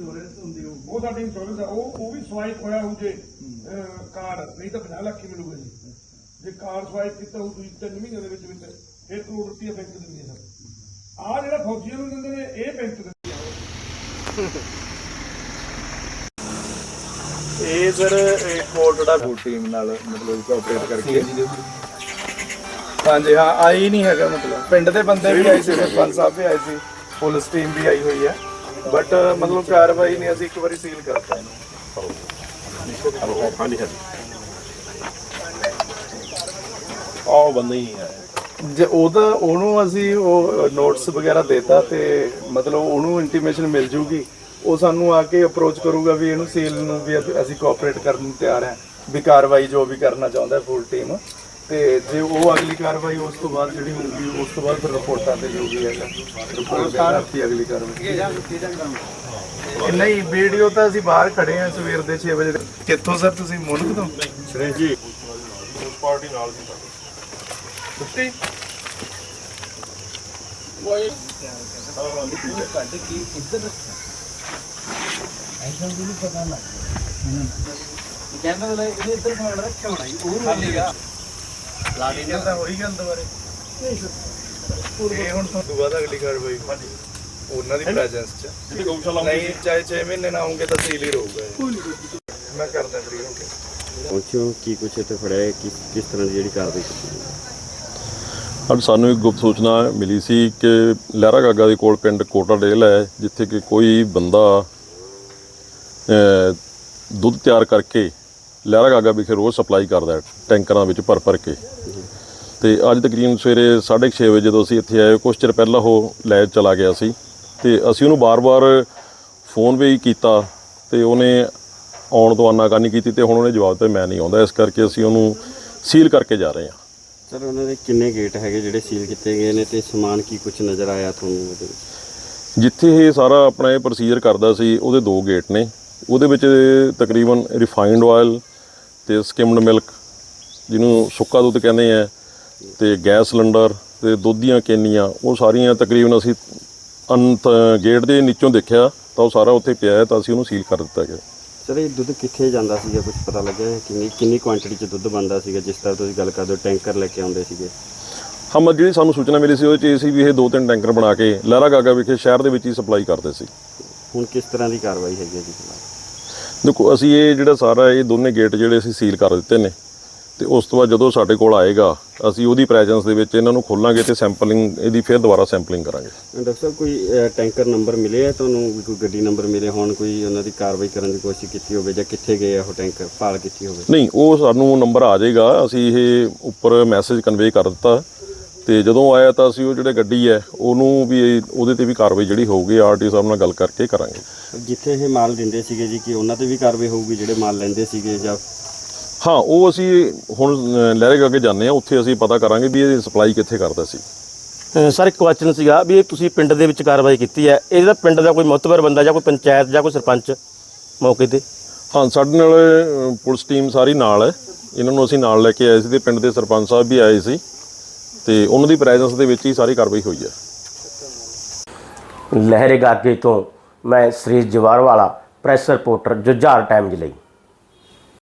Insurance ਹੁੰਦੀ ਉਹ ਉਹ ਸਾਡੀ ਇੰਸ਼ੋਰੈਂਸ ਹੈ ਉਹ ਉਹ ਵੀ ਸਵਾਈਪ ਹੋਇਆ ਹੋਊ ਜੇ ਕਾਰਡ ਨਹੀਂ ਤਾਂ 50 ਲੱਖ ਹੀ ਮਿਲੂਗਾ ਜੀ। ਜੇ ਕਾਰਡ ਸਵਾਈਪ ਕੀਤਾ ਹੋਊ, ਤੁਸੀਂ ਤਿੰਨ ਮਹੀਨੇ ਦੇ ਵਿੱਚ ਵਿੱਚ ਫਿਰ ਕਰੋੜ ਰੁਪਏ ਬੈਂਕ ਦਿੰਦੀ ਹੈ ਸਰ। ਜਿਹੜਾ ਫੌਜੀਆਂ ਨੂੰ ਦਿੰਦੇ ਨੇ, ਇਹ ਬੈਂਕ ਦਿੰਦੇ ਇਹ ਸਰ ਕੋਲ ਦਾ ਟੀਮ ਨਾਲ ਮਤਲਬ ਕੋਆਪਰੇਟ ਕਰਕੇ। ਹਾਂਜੀ, ਹਾਂ, ਆਈ ਨਹੀਂ ਹੈਗਾ ਮਤਲਬ। ਪਿੰਡ ਦੇ ਬੰਦੇ ਵੀ ਆਏ ਸੀ, ਸਰਪੰਚ ਸਾਹਿਬ ਵੀ ਆਏ ਸੀ, ਪੁਲਿਸ ਟੀਮ ਵੀ ਆਈ ਹੋਈ ਹੈ। ਬਟ ਮਤਲਬ ਕਾਰਵਾਈ ਨਹੀਂ ਅਸੀਂ ਇੱਕ ਵਾਰੀ ਸੀਲ ਕਰਤਾ ਇਹਨੂੰ। ਹਾਂਜੀ ਹਾਂਜੀ। ਆਹ ਬੰਦਾ ਹੀ ਹੈ ਜੇ ਉਹਦਾ ਉਹਨੂੰ ਅਸੀਂ ਉਹ ਨੋਟਸ ਵਗੈਰਾ ਦੇਤਾ ਤੇ ਮਤਲਬ ਉਹਨੂੰ ਇੰਟੀਮੇਸ਼ਨ ਮਿਲ ਜੂਗੀ। ਉਹ ਸਾਨੂੰ ਆ ਕੇ ਅਪਰੋਚ ਕਰੂਗਾ ਵੀ ਇਹਨੂੰ ਸੀਲ ਨੂੰ ਵੀ ਅਸੀਂ ਕੋਆਪਰੇਟ ਕਰਨ ਨੂੰ ਤਿਆਰ ਹਾਂ। ਵੀ ਕਾਰਵਾਈ ਜੋ ਵੀ ਕਰਨਾ ਚਾਹੁੰਦਾ ਫੁੱਲ ਟੀਮ ਤੇ ਜੇ ਉਹ ਅਗਲੀ ਕਾਰਵਾਈ ਉਸ ਤੋਂ ਬਾਅਦ ਜਿਹੜੀ ਹੋਊਗੀ ਉਸ ਤੋਂ ਬਾਅਦ ਫਿਰ ਰਿਪੋਰਟਾਂ ਤੇ ਜੋ ਵੀ ਹੈਗਾ ਰਿਪੋਰਟ ਸਾਰੀ ਅਗਲੀ ਕਾਰਵਾਈ। ਨਹੀਂ ਵੀਡੀਓ ਤਾਂ ਅਸੀਂ ਬਾਹਰ ਖੜੇ ਹਾਂ ਸਵੇਰ ਦੇ 6 ਵਜੇ। ਕਿੱਥੋਂ ਸਰ ਤੁਸੀਂ ਮੁਲਕ ਤੋਂ? ਸੁਰੇਸ਼ ਜੀ। ਪਾਰਟੀ ਨਾਲ ਸੀ ਸੁੱਤੀ ਇਹ ਤਾਂ ਹੋਈ ਗੱਲ ਦੁਬਾਰੇ ਇਹ ਹੁਣ ਤੋਂ ਬਾਅਦ ਅਗਲੀ ਕਾਰਵਾਈ ਉਹਨਾਂ ਦੀ ਪ੍ਰੈਜ਼ੈਂਸ ਚ। ਜਿਹੜੀ ਗਊਸ਼ਾਲਾ ਨਹੀਂ ਚਾਹੇ 6 ਮਹੀਨੇ ਨਾ ਹੋਣਗੇ ਤਾਂ ਸੀਲ ਹੀ ਰਹੂਗਾ ਇਹ। ਮੈਂ ਕਰਦਾ ਫ੍ਰੀ ਹੋ ਕੇ। ਪਹੁੰਚੋ ਕੀ ਕੁਛ ਇੱਥੇ ਫੜਿਆ ਹੈ, ਕਿਸ ਕਿਸ ਤਰ੍ਹਾਂ ਦੀ ਜਿਹੜੀ ਕਾਰਵਾਈ ਕੀਤੀ ਗਈ ਹੈ? ਅੱਜ ਸਾਨੂੰ ਇੱਕ ਗੁਪਤ ਸੂਚਨਾ ਮਿਲੀ ਸੀ ਕਿ ਲਹਿਰਾ ਗਾਗਾ ਦੇ ਕੋਲ ਪਿੰਡ ਕੋਟਾ ਡੇਲ ਹੈ ਜਿੱਥੇ ਕਿ ਕੋਈ ਬੰਦਾ ਦੁੱਧ ਤਿਆਰ ਕਰਕੇ ਲਹਿਰਾ ਗਾਗਾ ਵਿਖੇ ਰੋਜ਼ ਸਪਲਾਈ ਕਰਦਾ ਹੈ ਟੈਂਕਰਾਂ ਵਿੱਚ ਭਰ ਭਰ ਕੇ। ਤੇ ਅੱਜ ਤਕਰੀਬਨ ਸਵੇਰੇ 6:30 ਵਜੇ ਜਦੋਂ ਅਸੀਂ ਇੱਥੇ ਆਏ ਕੁਝ ਚਿਰ ਪਹਿਲਾਂ ਉਹ ਲੈ ਚਲਾ ਗਿਆ ਸੀ। ਤੇ ਅਸੀਂ ਉਹਨੂੰ ਬਾਰ-ਬਾਰ ਫੋਨ ਵੀ ਕੀਤਾ ਤੇ ਉਹਨੇ ਆਉਣ ਤੋਂ ਆਨਾਕਾਨੀ ਕੀਤੀ ਤੇ ਹੁਣ ਉਹਨੇ ਜਵਾਬ ਦਿੱਤਾ ਮੈਂ ਨਹੀਂ ਆਉਂਦਾ। ਇਸ ਕਰਕੇ ਅਸੀਂ ਉਹਨੂੰ ਸੀਲ ਕਰਕੇ ਜਾ ਰਹੇ ਹਾਂ। ਸਰ ਉਹਨਾਂ ਦੇ ਕਿੰਨੇ ਗੇਟ ਹੈਗੇ ਜਿਹੜੇ ਸੀਲ ਕੀਤੇ ਗਏ ਨੇ ਤੇ ਸਮਾਨ ਕੀ ਕੁਛ ਨਜ਼ਰ ਆਇਆ ਤੁਹਾਨੂੰ ਉਹਦੇ ਵਿੱਚ? ਜਿੱਥੇ ਇਹ ਸਾਰਾ ਆਪਣਾ ਇਹ ਪ੍ਰੋਸੀਜਰ ਕਰਦਾ ਸੀ ਉਹਦੇ ਦੋ ਗੇਟ ਨੇ। ਉਹਦੇ ਵਿੱਚ ਤਕਰੀਬਨ ਰਿਫਾਈਨਡ ਆਇਲ ਤੇ ਸਕਿਮਡ ਮਿਲਕ ਜਿਹਨੂੰ ਸੁੱਕਾ ਦੁੱਧ ਕਹਿੰਦੇ ਆ ਤੇ ਗੈਸ ਸਿਲੰਡਰ ਤੇ ਦੁੱਧ ਦੀਆਂ ਕੇਨੀਆਂ ਉਹ ਸਾਰੀਆਂ ਤਕਰੀਬਨ ਅਸੀਂ ਅੰਤ ਗੇਟ ਦੇ ਨੀਚੋਂ ਦੇਖਿਆ ਤਾਂ ਉਹ ਸਾਰਾ ਉੱਥੇ ਪਿਆ ਹੈ ਤਾਂ ਅਸੀਂ ਉਹਨੂੰ ਸੀਲ ਕਰ ਦਿੱਤਾ ਗਿਆ ਸਰ ਇਹ ਦੁੱਧ ਕਿੱਥੇ ਜਾਂਦਾ ਸੀਗਾ ਕੁਝ ਪਤਾ ਲੱਗਿਆ ਹੈ? ਕਿੰਨੀ ਕਿੰਨੀ ਕੁਆਂਟੀਟੀ ਚ ਦੁੱਧ ਬਣਦਾ ਸੀਗਾ ਜਿਸ ਤਰ੍ਹਾਂ ਤੁਸੀਂ ਗੱਲ ਕਰਦੇ ਹੋ ਟੈਂਕਰ ਲੈ ਕੇ ਆਉਂਦੇ ਸੀਗੇ ਹਮ ਜਿਹੜੀ ਸਾਨੂੰ ਸੂਚਨਾ ਮਿਲੀ ਸੀ ਉਹਦੇ ਚ ਇਹ ਸੀ ਵੀ ਇਹ ਦੋ ਤਿੰਨ ਟੈਂਕਰ ਬਣਾ ਕੇ ਲਹਿਰਾ ਗਾਗਾ ਵਿਖੇ ਸ਼ਹਿਰ ਦੇ ਵਿੱਚ ਹੀ ਸਪਲਾਈ ਕਰਦੇ ਸੀ ਹੁਣ ਕਿਸ ਤਰ੍ਹਾਂ ਦੀ ਕਾਰਵਾਈ ਹੈਗੀ ਹੈ ਜੀ? ਦੇਖੋ ਅਸੀਂ ਇਹ ਜਿਹੜਾ ਸਾਰਾ ਇਹ ਦੋਨੇ ਗੇਟ ਜਿਹੜੇ ਅਸੀਂ ਸੀਲ ਕਰ ਦਿੱਤੇ ਨੇ ਤੇ ਉਸ ਤੋਂ ਬਾਅਦ ਜਦੋਂ ਸਾਡੇ ਕੋਲ ਆਏਗਾ ਅਸੀਂ ਉਹਦੀ ਪ੍ਰੈਜ਼ੈਂਸ ਦੇ ਵਿੱਚ ਇਹਨਾਂ ਨੂੰ ਖੋਲਾਂਗੇ ਤੇ ਸੈਂਪਲਿੰਗ ਇਹਦੀ ਫਿਰ ਦੁਬਾਰਾ ਸੈਂਪਲਿੰਗ ਕਰਾਂਗੇ। ਡਾਕਟਰ ਸਾਹਿਬ ਕੋਈ ਟੈਂਕਰ ਨੰਬਰ ਮਿਲੇ ਹੈ ਤੁਹਾਨੂੰ? ਕੋਈ ਗੱਡੀ ਨੰਬਰ ਮਿਲੇ ਹੋਣ ਕੋਈ ਉਹਨਾਂ ਦੀ ਕਾਰਵਾਈ ਕਰਨ ਦੀ ਕੋਸ਼ਿਸ਼ ਕੀਤੀ ਹੋਵੇ ਜਾਂ ਕਿੱਥੇ ਗਏ ਆ ਉਹ ਟੈਂਕਰ ਭਾਲ ਕੀਤੀ ਹੋਵੇ? ਨਹੀਂ ਉਹ ਸਾਨੂੰ ਨੰਬਰ ਆ ਜਾਏਗਾ ਅਸੀਂ ਇਹ ਉੱਪਰ ਮੈਸੇਜ ਕਨਵੇ ਕਰ ਦਿੱਤਾ। ਤੇ ਜਦੋਂ ਆਇਆ ਤਾਂ ਅਸੀਂ ਉਹ ਜਿਹੜੇ ਗੱਡੀ ਹੈ ਉਹਨੂੰ ਵੀ ਇਹ- ਉਹਦੇ ਤੇ ਵੀ ਕਾਰਵਾਈ ਜਿਹੜੀ ਹੋਊਗੀ ਆਰਟੀ ਸਾਹਿਬ ਨਾਲ ਗੱਲ ਕਰਕੇ ਕਰਾਂਗੇ। ਜਿੱਥੇ ਇਹ ਮਾਲ ਦਿੰਦੇ ਸੀਗੇ ਜੀ ਕਿ ਉਹਨਾਂ ਤੇ ਵੀ ਕਾਰਵਾਈ ਹੋਊਗੀ ਜਿਹੜੇ ਮਾਲ ਲੈਂਦੇ ਸੀਗੇ ਜਾਂ ਹਾਂ ਉਹ ਅਸੀਂ ਹੁਣ ਲਹਿਰੇ ਗਾ ਕੇ ਜਾਂਦੇ ਆ ਉੱਥੇ ਅਸੀਂ ਪਤਾ ਕਰਾਂਗੇ ਵੀ ਇਹ ਸਪਲਾਈ ਕਿੱਥੇ ਕਰਦਾ ਸੀ। ਸਰ ਇੱਕ ਕੁਐਸਚਨ ਸੀਗਾ ਵੀ ਇਹ ਤੁਸੀਂ ਪਿੰਡ ਦੇ ਵਿੱਚ ਕਾਰਵਾਈ ਕੀਤੀ ਹੈ। ਇਹਦਾ ਪਿੰਡ ਦਾ ਕੋਈ ਮੁਤਬਰ ਬੰਦਾ ਜਾਂ ਕੋਈ ਪੰਚਾਇਤ ਜਾਂ ਕੋਈ ਸਰਪੰਚ ਮੌਕੇ ਤੇ? ਹਾਂ ਸਾਡੇ ਨਾਲ ਪੁਲਿਸ ਟੀਮ ਸਾਰੀ ਨਾਲ ਹੈ। ਇਹਨਾਂ ਨੂੰ ਅਸੀਂ ਨਾਲ ਲੈ ਕੇ ਆਏ ਸੀ ਤੇ ਪਿੰਡ ਦੇ ਸਰਪੰਚ ਸਾਹਿਬ ਵੀ ਆਏ ਸੀ। ਤੇ ਉਹਨਾਂ ਦੀ ਪ੍ਰੈਜ਼ੈਂਸ ਦੇ ਵਿੱਚ ਹੀ ਸਾਰੀ ਕਾਰਵਾਈ ਹੋਈ ਹੈ। ਲਹਿਰੇ ਗਾਗੇ ਤੋਂ ਮੈਂ ਸ੍ਰੀ ਜਵਾਰ ਵਾਲਾ ਪ੍ਰੈਸ ਰਿਪੋਰਟਰ ਜੁਝਾਰ ਟਾਈਮਜ਼ ਲਈ।